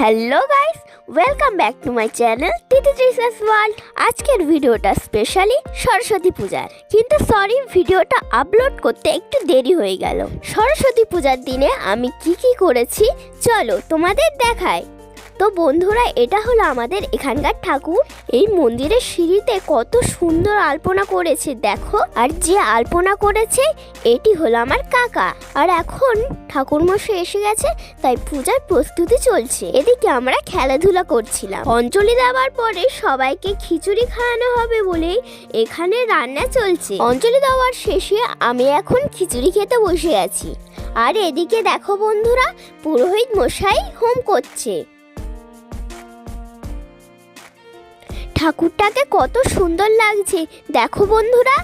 Hello guys welcome back to my channel TT Jesus world আজকের ভিডিওটা specially Saraswati পূজার। কিন্তু সরি ভিডিওটা আপলোড করতে একটু দেরি হয়ে গেল। সরস্বতী পূজার দিনে আমি কি কি করেছি? চলো তোমাদের দেখাই। তো বন্ধুরা, এটা হলো আমাদের এখানকার ঠাকুর। এই মন্দিরের সিঁড়িতে কত সুন্দর আলপনা করেছে, দেখো। আর যে আলপনা করেছে, এটি হলো আমার কাকা। আর এখন ঠাকুরমশাই এসে গেছে, তাই পূজার প্রস্তুতি চলছে। এদিকে আমরা খেলাধুলা করছিলাম। অঞ্জলি দেওয়ার পরে সবাইকে খিচুড়ি খাওয়ানো হবে বলেই এখানে রান্না চলছে। অঞ্জলি দেওয়ার শেষে আমি এখন খিচুড়ি খেতে বসে আছি। আর এদিকে দেখো বন্ধুরা, পুরোহিত মশাই হোম করছে। ঠাকুরটাকে কত সুন্দর লাগছে। দেখো বন্ধুরা।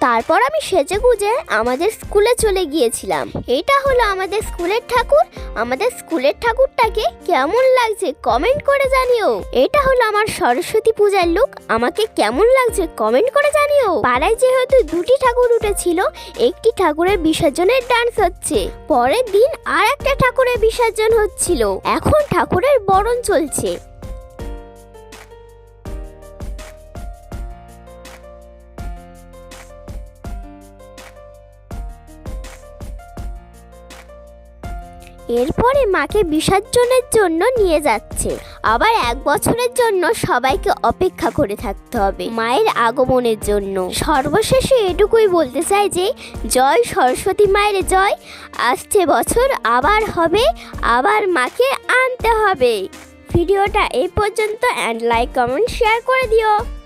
তারপর আমি সেজে গুজে আমাদের স্কুলে চলে গিয়েছিলাম। এটা হলো আমাদের স্কুলের ঠাকুর। আমাদের স্কুলের ঠাকুরটাকে কেমন লাগছে কমেন্ট করে জানিও। এটা হলো আমার সরস্বতী পূজার লুক আমাকে কেমন লাগছে কমেন্ট করে জানিও। পাড়ায় যেহেতু দুটি ঠাকুর উঠেছিল, একটি ঠাকুরের বিসর্জনের ডান্স হচ্ছে। পরের দিন আর একটা ঠাকুরের বিসর্জন হচ্ছিল। এখন ঠাকুরের বরণ চলছে। এরপরে মাকে বিসর্জনের জন্য নিয়ে যাচ্ছে। আবার এক বছরের জন্য সবাইকে অপেক্ষা করে থাকতে হবে মায়ের আগমনের জন্য। সর্বশেষে এটুকুই বলতে চাই যে, জয় সরস্বতী মায়ের জয়, আসছে বছর আবার হবে, আবার মাকে আনতে হবে। ভিডিওটা এই পর্যন্ত অ্যান্ড লাইক কমেন্ট শেয়ার করে দিও।